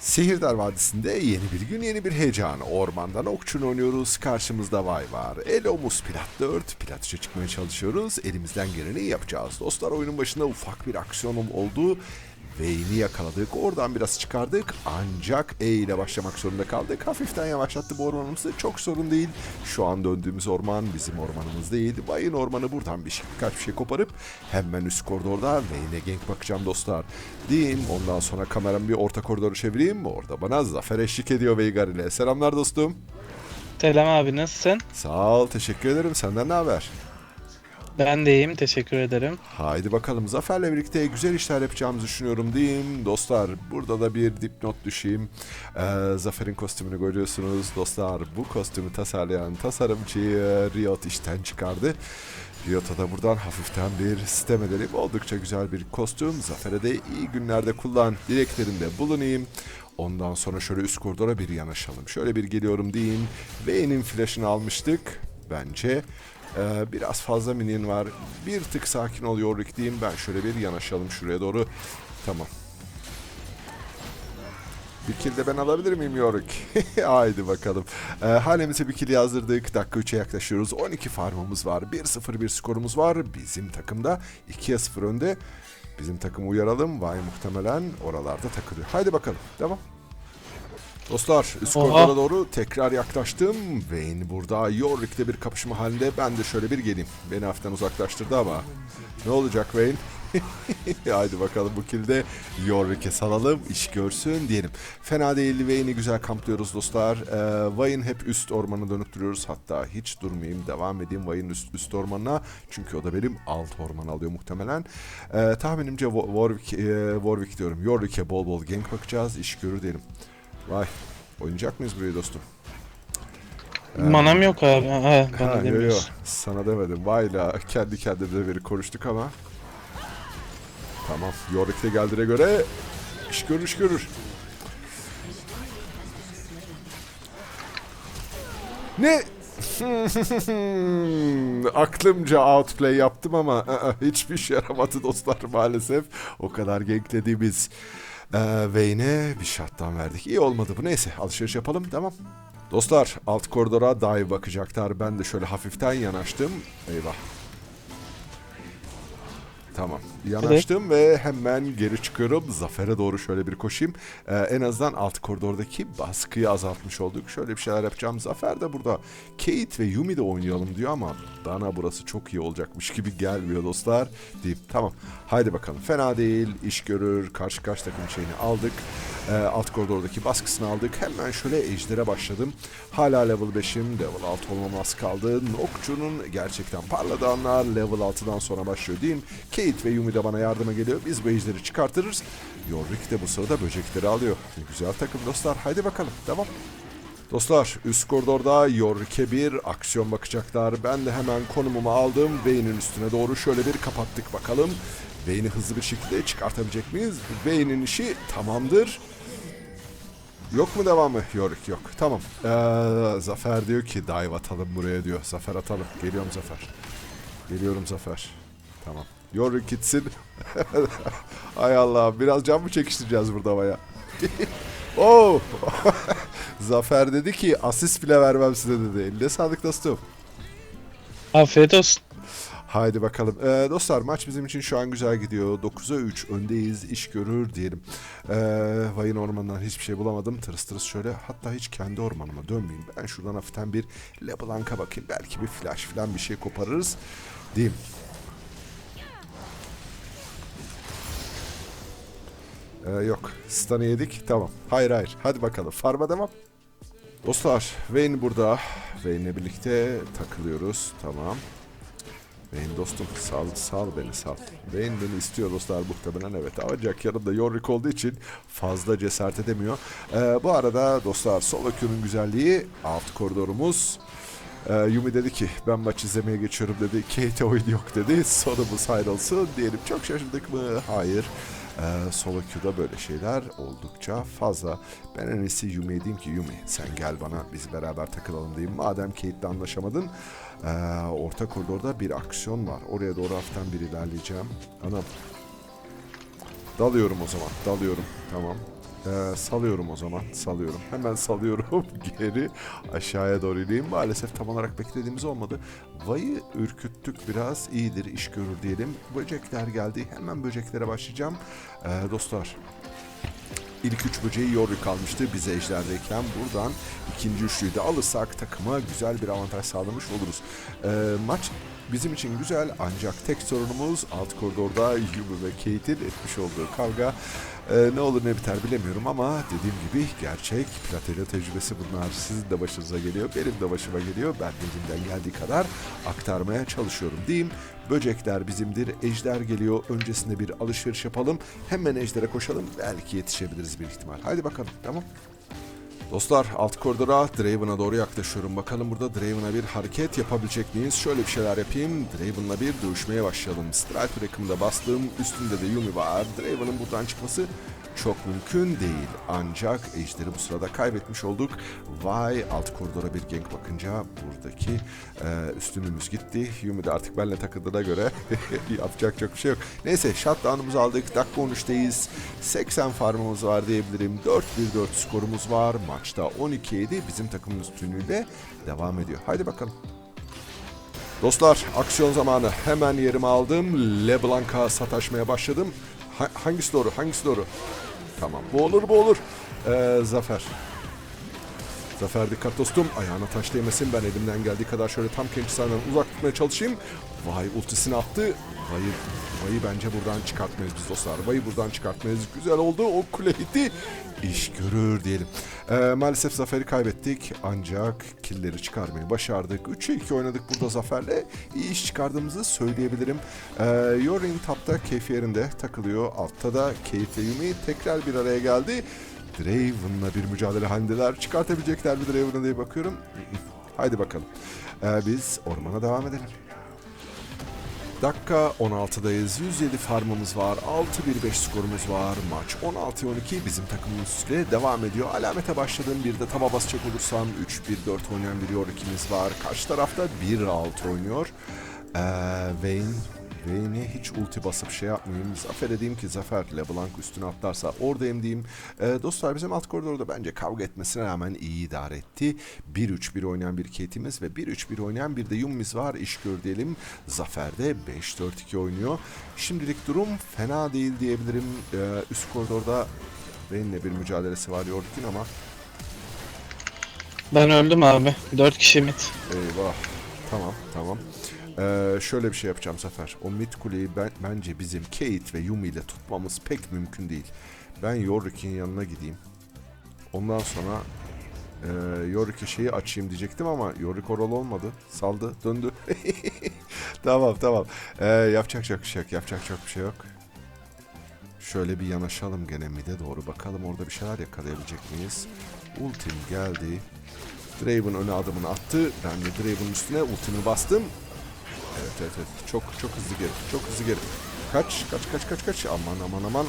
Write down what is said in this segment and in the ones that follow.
Sihirdar Vadisi'nde yeni bir gün yeni bir heyecan. Ormandan okçunu oynuyoruz. Karşımızda Vay var. Elomuz Plat 4. Plat 3'e çıkmaya çalışıyoruz. Elimizden geleni yapacağız. Dostlar oyunun başında ufak bir aksiyonum oldu. Vayne'i yakaladık. Oradan biraz çıkardık. Ancak E ile başlamak zorunda kaldık. Hafiften yavaşlattı bu ormanımızı. Çok sorun değil. Şu an döndüğümüz orman bizim ormanımız değil. Vayne ormanı buradan bir şey, birkaç bir şey koparıp hemen üst koridorda Vayne'e gank bakacağım dostlar. Diyeyim. Ondan sonra kameramı bir orta koridoru çevireyim. Orada bana zafer eşlik ediyor Veigar ile. Selamlar dostum. Selam abi nasılsın? Sağ ol. Teşekkür ederim. Senden ne haber? Ben de iyiyim teşekkür ederim. Haydi bakalım Zafer'le birlikte güzel işler yapacağımızı düşünüyorum diyeyim. Dostlar burada da bir dipnot düşeyim. Ee, Zafer'in kostümünü görüyorsunuz. Dostlar bu kostümü tasarlayan tasarımcıyı Riot işten çıkardı. Riot'a da buradan hafiften bir sistem edelim. Oldukça güzel bir kostüm. Zafer'e de iyi günlerde kullan dileklerinde bulunayım. Ondan sonra şöyle üst koridora bir yanaşalım. Şöyle bir geliyorum diyeyim. Vayne'in flash'ını almıştık. Bence ee, biraz fazla minion var. Bir tık sakin ol Yorick diyeyim. Ben şöyle bir yanaşalım şuraya doğru. Tamam. Bir kill de ben alabilir miyim Yorick? Haydi bakalım. Ee, halemize bir kill yazdırdık. Dakika 3'e yaklaşıyoruz. 12 farmımız var. 1-0 bir skorumuz var. Bizim takımda 2'ye 0 önde. Bizim takımı uyaralım. Vay muhtemelen oralarda takılıyor. Haydi bakalım. Devam. Dostlar üst Oha. koridora doğru tekrar yaklaştım. Vayne burada Yorick'te bir kapışma halinde. Ben de şöyle bir geleyim. Beni hafiften uzaklaştırdı ama. Ne olacak Vayne? Haydi bakalım bu kilde Yorick'e salalım. iş görsün diyelim. Fena değil Vayne'i güzel kamplıyoruz dostlar. Ee, Vayne hep üst ormanı dönüp duruyoruz. Hatta hiç durmayayım. Devam edeyim Vayne üst, üst ormanına. Çünkü o da benim alt orman alıyor muhtemelen. Ee, tahminimce Wa- Warwick, e, Warwick diyorum. Yorick'e bol bol gank bakacağız. İş görür diyelim. Vay. Oynayacak mıyız burayı dostum? Manam yok abi. Ha, Ha, bana yo, yo. demiyorsun. Sana demedim. Vayla kendi kendimize bir konuştuk ama. Tamam. Yorick de geldiğine göre iş görür iş görür. Ne? Aklımca outplay yaptım ama hiçbir şey yaramadı dostlar maalesef. O kadar ganklediğimiz e, Vayne'e bir shutdown verdik. İyi olmadı bu. Neyse alışveriş yapalım. Tamam. Dostlar alt koridora dive bakacaklar. Ben de şöyle hafiften yanaştım. Eyvah. Tamam. Yanaştım ve hemen geri çıkıyorum. Zafer'e doğru şöyle bir koşayım. Ee, en azından alt koridordaki baskıyı azaltmış olduk. Şöyle bir şeyler yapacağım. Zafer de burada Kate ve Yumi de oynayalım diyor ama bana burası çok iyi olacakmış gibi gelmiyor dostlar. Deyip tamam. Haydi bakalım. Fena değil. iş görür. Karşı karşı takım şeyini aldık. Ee, alt koridordaki baskısını aldık. Hemen şöyle ejdere başladım. Hala level 5'im. Level 6 olmam az kaldı. Nokçu'nun gerçekten parladığı anlar level 6'dan sonra başlıyor diyeyim. Kate ve Yumi de bana yardıma geliyor. Biz bu ejderi çıkartırız. Yorick de bu sırada böcekleri alıyor. Ne güzel takım dostlar. Haydi bakalım. Devam. Dostlar üst koridorda Yorick'e bir aksiyon bakacaklar. Ben de hemen konumumu aldım. Vayne'in üstüne doğru şöyle bir kapattık bakalım. Vayne'i hızlı bir şekilde çıkartabilecek miyiz? Vayne'in işi tamamdır. Yok mu devamı? Yorick yok. Tamam. Ee, Zafer diyor ki dive atalım buraya diyor. Zafer atalım. Geliyorum Zafer. Geliyorum Zafer. Tamam. Yorick gitsin. Ay Allah. Biraz can mı çekiştireceğiz burada baya? Oo. Zafer dedi ki asist bile vermem size dedi. Eline sağlık dostum. Afiyet olsun. Haydi bakalım. Ee, dostlar maç bizim için şu an güzel gidiyor. 9'a 3 öndeyiz. iş görür diyelim. Ee, Vayın ormanından hiçbir şey bulamadım. Tırıs tırıs şöyle. Hatta hiç kendi ormanıma dönmeyeyim. Ben şuradan hafiften bir LeBlanc'a bakayım. Belki bir flash falan bir şey koparırız. Diyeyim. Ee, yok. Stun'ı yedik. Tamam. Hayır hayır. Hadi bakalım. Farma devam. Dostlar Vayne burada. Vayne'le birlikte takılıyoruz. Tamam. Vayne dostum sal, sal beni sal. Vayne beni istiyor dostlar muhtemelen evet. Ancak yanımda Yorick olduğu için fazla cesaret edemiyor. Ee, bu arada dostlar solo queue'nun güzelliği alt koridorumuz. Ee, Yumi dedi ki ben maç izlemeye geçiyorum dedi. Kate oyun yok dedi. Sonumuz hayrolsun diyelim. Çok şaşırdık mı? Hayır. Ee, solo queue'da böyle şeyler oldukça fazla. Ben en iyisi Yumi'ye diyeyim ki Yumi sen gel bana biz beraber takılalım diyeyim. Madem Kate'le anlaşamadın ee, orta koridorda bir aksiyon var. Oraya doğru hafiften bir ilerleyeceğim. Anam. Dalıyorum o zaman. Dalıyorum. Tamam. Ee, salıyorum o zaman. Salıyorum. Hemen salıyorum. Geri aşağıya doğru ineyim. Maalesef tam olarak beklediğimiz olmadı. Vay'ı ürküttük biraz. iyidir iş görür diyelim. Böcekler geldi. Hemen böceklere başlayacağım. Ee, dostlar İlk üç böceği Yorick almıştı biz ejderdeyken. Buradan ikinci üçlüyü de alırsak takıma güzel bir avantaj sağlamış oluruz. Ee, maç bizim için güzel ancak tek sorunumuz alt koridorda Yumi ve Kate'in etmiş olduğu kavga. Ee, ne olur ne biter bilemiyorum ama dediğim gibi gerçek Platelo tecrübesi bunlar. Sizin de başınıza geliyor, benim de başıma geliyor. Ben de elimden geldiği kadar aktarmaya çalışıyorum diyeyim. Böcekler bizimdir, ejder geliyor. Öncesinde bir alışveriş yapalım. Hemen ejdere koşalım. Belki yetişebiliriz bir ihtimal. Haydi bakalım, tamam. Dostlar alt koridora Draven'a doğru yaklaşıyorum. Bakalım burada Draven'a bir hareket yapabilecek miyiz? Şöyle bir şeyler yapayım. Draven'la bir dövüşmeye başlayalım. Strike Break'ımda bastım. Üstünde de Yumi var. Draven'ın buradan çıkması çok mümkün değil. Ancak Ejder'i bu sırada kaybetmiş olduk. Vay alt koridora bir gank bakınca buradaki e, üstünümüz gitti. Yumi de artık benimle takıldığına göre yapacak çok bir şey yok. Neyse shutdown'umuzu aldık. Dakika 13'teyiz. 80 farmımız var diyebilirim. 4-1-4 skorumuz var. Maçta 12-7 bizim takımın üstünlüğüyle devam ediyor. Haydi bakalım. Dostlar aksiyon zamanı. Hemen yerimi aldım. LeBlanc'a sataşmaya başladım. Ha- hangisi doğru? Hangisi doğru? Tamam. Bu olur bu olur. Ee, Zafer. Zafer dikkat dostum. Ayağına taş değmesin. Ben elimden geldiği kadar şöyle tam kendisinden uzak tutmaya çalışayım. Vay ultisini attı. Vay'ı, Vay'ı bence buradan çıkartmayız biz dostlar. Vay'ı buradan çıkartmayız. Güzel oldu. O kule gitti. İş görür diyelim. Ee, maalesef Zafer'i kaybettik. Ancak killeri çıkarmayı başardık. 3'e 2 oynadık burada Zafer'le. İyi iş çıkardığımızı söyleyebilirim. Ee, Yorin tapta keyfi yerinde takılıyor. Altta da ve Yumi tekrar bir araya geldi. Draven'la bir mücadele halindeler. Çıkartabilecekler mi Draven'a diye bakıyorum. Haydi bakalım. Ee, biz ormana devam edelim. Dakika 16'dayız. 107 farmımız var. 6-1-5 skorumuz var. Maç 16-12 bizim takımımız üstüne devam ediyor. Alamete başladım. Bir de taba basacak olursam 3-1-4 oynayan bir Yorik'imiz var. Karşı tarafta 1-6 oynuyor. Ee, Vayne Vayne'e hiç ulti basıp şey yapmayayım. Zafer edeyim ki Zafer LeBlanc üstüne atlarsa oradayım diyeyim. Ee, dostlar bizim alt koridorda bence kavga etmesine rağmen iyi idare etti. 1-3-1 oynayan bir Kate'imiz ve 1-3-1 oynayan bir de Yummimiz var. İş gör diyelim. Zafer de 5-4-2 oynuyor. Şimdilik durum fena değil diyebilirim. Ee, üst koridorda Vayne'le bir mücadelesi var York'un ama Ben öldüm abi. 4 kişi mid. Eyvah. Tamam, tamam. Ee, şöyle bir şey yapacağım Zafer. O mid kuleyi ben, bence bizim Kate ve Yumi ile tutmamız pek mümkün değil. Ben Yorick'in yanına gideyim. Ondan sonra e, Yorick'e şeyi açayım diyecektim ama Yorick oralı olmadı. Saldı, döndü. tamam, tamam. Ee, yapacak çok bir şey yok, yapacak çok bir şey yok. Şöyle bir yanaşalım gene mid'e doğru bakalım orada bir şeyler yakalayabilecek miyiz? Ultim geldi. Draven öne adımını attı. Ben de Draven'ın üstüne ultimi bastım. Evet evet evet. Çok çok hızlı geri. Çok hızlı geri. Kaç kaç kaç kaç kaç. Aman aman aman.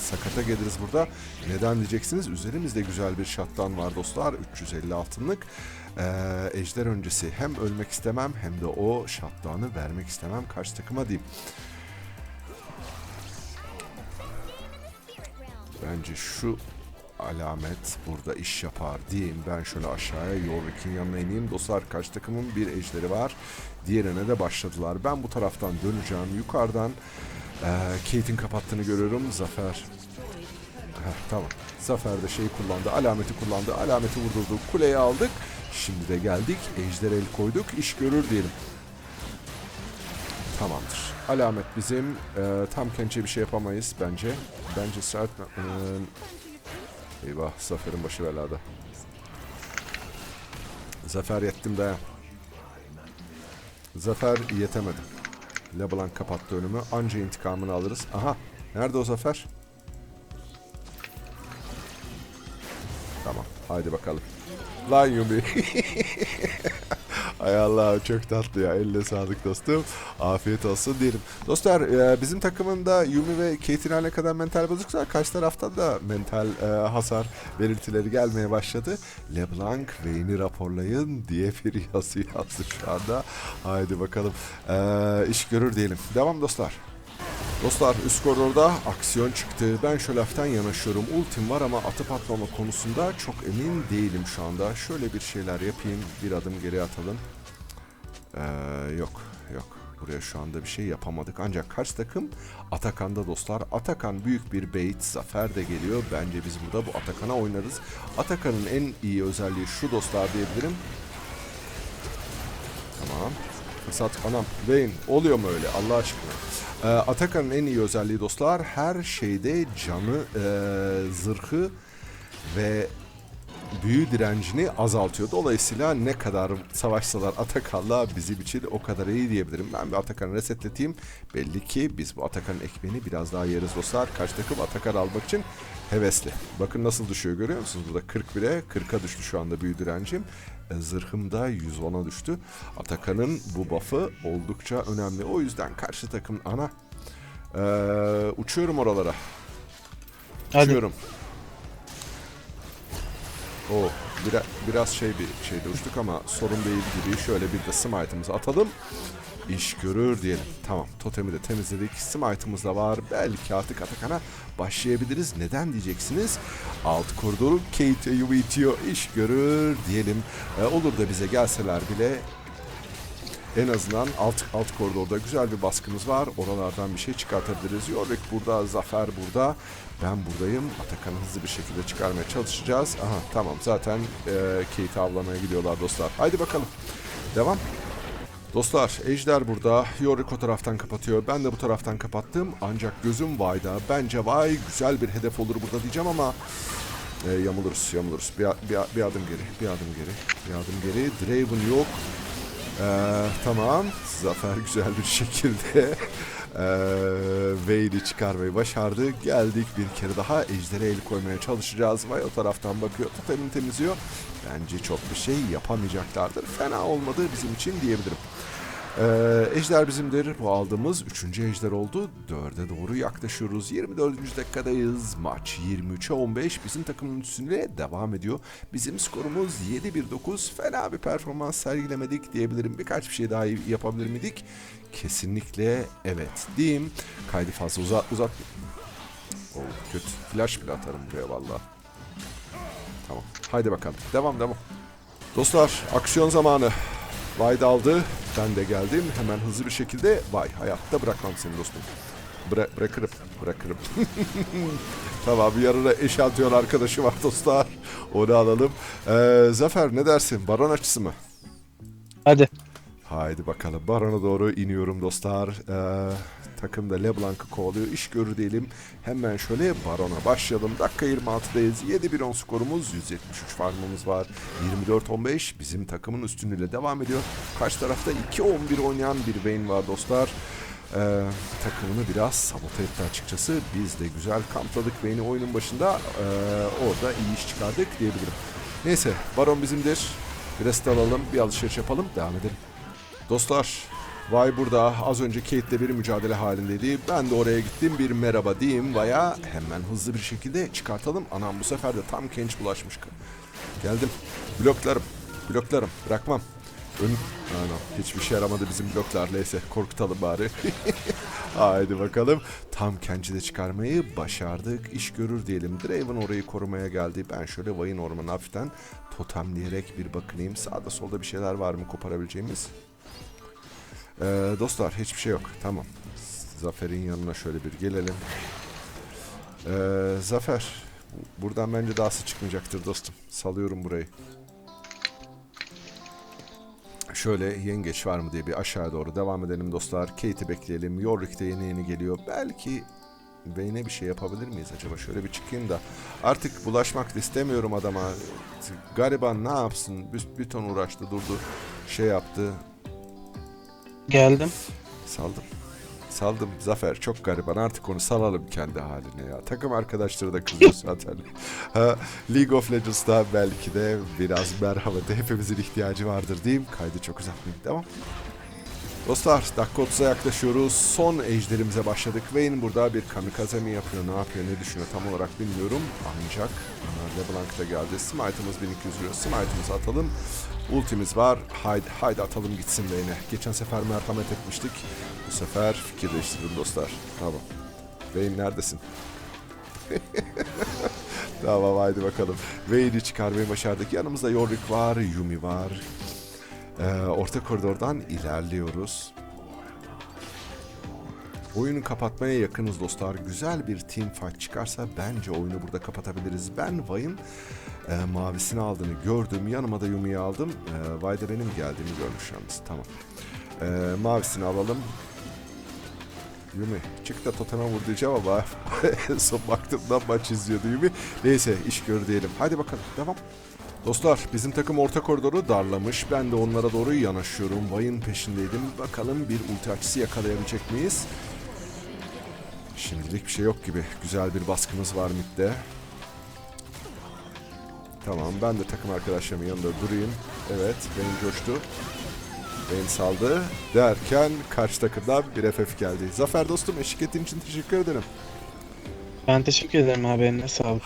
Sakata geliriz burada. Neden diyeceksiniz? Üzerimizde güzel bir shutdown var dostlar. 350 altınlık. Ee, ejder öncesi hem ölmek istemem hem de o shutdown'ı vermek istemem. Karşı takıma diyeyim. Bence şu alamet burada iş yapar diyeyim. Ben şöyle aşağıya Yorvik'in yanına ineyim. Dostlar karşı takımın bir ejderi var. Diğerine de başladılar. Ben bu taraftan döneceğim. Yukarıdan eee Kate'in kapattığını görüyorum. Zafer. Heh, tamam. Zafer de şeyi kullandı. Alameti kullandı. Alameti vurdurdu. Kuleyi aldık. Şimdi de geldik. Ejder el koyduk. İş görür diyelim. Tamamdır. Alamet bizim. Eee, tam kençe bir şey yapamayız bence. Bence saat... eee, eyvah Zafer'in başı belada. Zafer yettim de. Zafer yetemedi. LeBlanc kapattı önümü. Anca intikamını alırız. Aha. Nerede o Zafer? Tamam. Haydi bakalım. Lan Yumi. Ay Allah çok tatlı ya. Elle sağlık dostum. Afiyet olsun diyelim. Dostlar e, bizim takımında Yumi ve Kate'in ne kadar mental bozuksa karşı taraftan da mental e, hasar belirtileri gelmeye başladı. LeBlanc Vayne'i raporlayın diye bir yazı yazdı şu anda. Haydi bakalım. E, iş görür diyelim. Devam dostlar. Dostlar üst koridorda aksiyon çıktı. Ben şöyle hafiften yanaşıyorum. Ultim var ama atıp atmama konusunda çok emin değilim şu anda. Şöyle bir şeyler yapayım. Bir adım geri atalım. Ee, yok yok. Buraya şu anda bir şey yapamadık. Ancak karşı takım Atakan'da dostlar. Atakan büyük bir bait. Zafer de geliyor. Bence biz burada bu Atakan'a oynarız. Atakan'ın en iyi özelliği şu dostlar diyebilirim. Tamam. Fırsat anam. Vayne oluyor mu öyle Allah aşkına? Ee, Atakan'ın en iyi özelliği dostlar her şeyde canı, e, zırhı ve büyü direncini azaltıyor. Dolayısıyla ne kadar savaşsalar Atakan'la bizim için o kadar iyi diyebilirim. Ben bir Atakan'ı resetleteyim. Belli ki biz bu Atakan'ın ekmeğini biraz daha yeriz dostlar. Karşı takım Atakan almak için hevesli. Bakın nasıl düşüyor görüyor musunuz? Burada 41'e 40'a düştü şu anda büyü direncim. E, Zırhım da 110'a düştü. Atakan'ın bu buff'ı oldukça önemli. O yüzden karşı takım ana. Ee, uçuyorum oralara. Hadi. Uçuyorum. O biraz, biraz şey bir şeyde uçtuk ama sorun değil gibi. Şöyle bir de smite'ımızı atalım. İş görür diyelim. Tamam totemi de temizledik. Smite'ımız da var. Belki artık Atakan'a başlayabiliriz. Neden diyeceksiniz? Alt koridoru Kate Yuvi itiyor. İş görür diyelim. Ee, olur da bize gelseler bile en azından alt alt koridorda güzel bir baskımız var. Oralardan bir şey çıkartabiliriz. Yorick burada, Zafer burada. Ben buradayım. Atakan'ı hızlı bir şekilde çıkarmaya çalışacağız. Aha tamam zaten e, Kate'i avlamaya gidiyorlar dostlar. Haydi bakalım. Devam. Dostlar Ejder burada. Yorick o taraftan kapatıyor. Ben de bu taraftan kapattım. Ancak gözüm Vay'da. Bence Vay güzel bir hedef olur burada diyeceğim ama e, yamuluruz yamuluruz. Bir, bir, bir adım geri. Bir adım geri. Bir adım geri. Draven yok. Ee, tamam. Zafer güzel bir şekilde ee, Wade'i çıkarmayı başardı. Geldik bir kere daha Ejder'e el koymaya çalışacağız. Vay o taraftan bakıyor. Totemini temizliyor. Bence çok bir şey yapamayacaklardır. Fena olmadı bizim için diyebilirim. Ee, ejder bizimdir. Bu aldığımız 3. ejder oldu. 4'e doğru yaklaşıyoruz. 24. dakikadayız. Maç 23'e 15. Bizim takımın üstüne devam ediyor. Bizim skorumuz 7-1-9. Fena bir performans sergilemedik diyebilirim. Birkaç bir şey daha yapabilir miydik? Kesinlikle evet diyeyim. Kaydı fazla uzat uzat. Oh, kötü. Flash bile atarım buraya valla. Tamam. Haydi bakalım. Devam devam. Dostlar aksiyon zamanı. Da aldı. Ben de geldim. Hemen hızlı bir şekilde. Vay hayatta bırakmam seni dostum. Bıra- bırakırım. Bırakırım. tamam yarına eşantiyon arkadaşı var dostlar. Onu alalım. Ee, Zafer ne dersin? Baron açısı mı? Hadi. Haydi bakalım. Baron'a doğru iniyorum dostlar. Ee, takım da LeBlanc'ı kovalıyor. İş görür diyelim. Hemen şöyle Baron'a başlayalım. Dakika 26'dayız. 7-1-10 skorumuz. 173 farmımız var. 24-15 bizim takımın üstünlüğüyle devam ediyor. Karşı tarafta 2-11 oynayan bir Vayne var dostlar. Ee, takımını biraz sabote etti açıkçası. Biz de güzel kampladık Vayne'i oyunun başında. Ee, orada iyi iş çıkardık diyebilirim. Neyse Baron bizimdir. Rest alalım, bir alışveriş yapalım, devam edelim. Dostlar, Vay burada az önce Kate'le bir mücadele halindeydi. Ben de oraya gittim bir merhaba diyeyim Vay'a hemen hızlı bir şekilde çıkartalım. Anam bu sefer de tam genç bulaşmış. Geldim. Bloklarım. Bloklarım. Bırakmam. Ön... Anam hiçbir şey yaramadı bizim bloklar. Neyse korkutalım bari. Haydi bakalım. Tam Kenç'i de çıkarmayı başardık. İş görür diyelim. Draven orayı korumaya geldi. Ben şöyle Vay'ın ormanı hafiften totemleyerek bir bakınayım. Sağda solda bir şeyler var mı koparabileceğimiz? Ee, dostlar hiçbir şey yok. Tamam. Zafer'in yanına şöyle bir gelelim. Ee, Zafer. Buradan bence dahası çıkmayacaktır dostum. Salıyorum burayı. Şöyle yengeç var mı diye bir aşağı doğru devam edelim dostlar. Kate'i bekleyelim. Yorick de yeni yeni geliyor. Belki Vayne'e bir şey yapabilir miyiz acaba? Şöyle bir çıkayım da. Artık bulaşmak istemiyorum adama. Gariban ne yapsın? Bir, bir ton uğraştı durdu. Şey yaptı. Geldim. Saldım. Saldım Zafer çok gariban artık onu salalım kendi haline ya. Takım arkadaşları da kızıyor zaten. ha, League of Legends'da belki de biraz merhamete hepimizin ihtiyacı vardır diyeyim. Kaydı çok uzatmayayım. Devam. Dostlar dakika 30'a yaklaşıyoruz. Son ejderimize başladık. Vayne burada bir kamikaze mi yapıyor, ne yapıyor, ne düşünüyor tam olarak bilmiyorum. Ancak LeBlanc da geldi. Smite'ımız 1200 vuruyor. Smite'ımızı atalım. Ultimiz var. Haydi, haydi atalım gitsin beyne. Geçen sefer merhamet etmiştik. Bu sefer fikir değiştirdim dostlar. Tamam. Vayne neredesin? tamam haydi bakalım. Vayne'i çıkarmayı başardık. Yanımızda Yorick var, Yumi var. Ee, orta koridordan ilerliyoruz. Oyunu kapatmaya yakınız dostlar. Güzel bir team fight çıkarsa bence oyunu burada kapatabiliriz. Ben Vay'ın e, mavisini aldığını gördüm. Yanıma da Yumi'yi aldım. E, Vay da benim geldiğimi görmüş yalnız. Tamam. E, mavisini alalım. Yumi çık da toteme vur diyeceğim ama son baktığımdan maç izliyordu Yumi. Neyse iş gör diyelim. Hadi bakalım devam. Dostlar bizim takım orta koridoru darlamış. Ben de onlara doğru yanaşıyorum. Vay'ın peşindeydim. Bakalım bir ulti açısı yakalayabilecek miyiz? Şimdilik bir şey yok gibi. Güzel bir baskımız var midde. Tamam ben de takım arkadaşlarımın yanında durayım. Evet benim coştu. Benim saldı derken karşı takımdan bir FF geldi. Zafer dostum eşlik ettiğin için teşekkür ederim. Ben teşekkür ederim abi eline sağlık.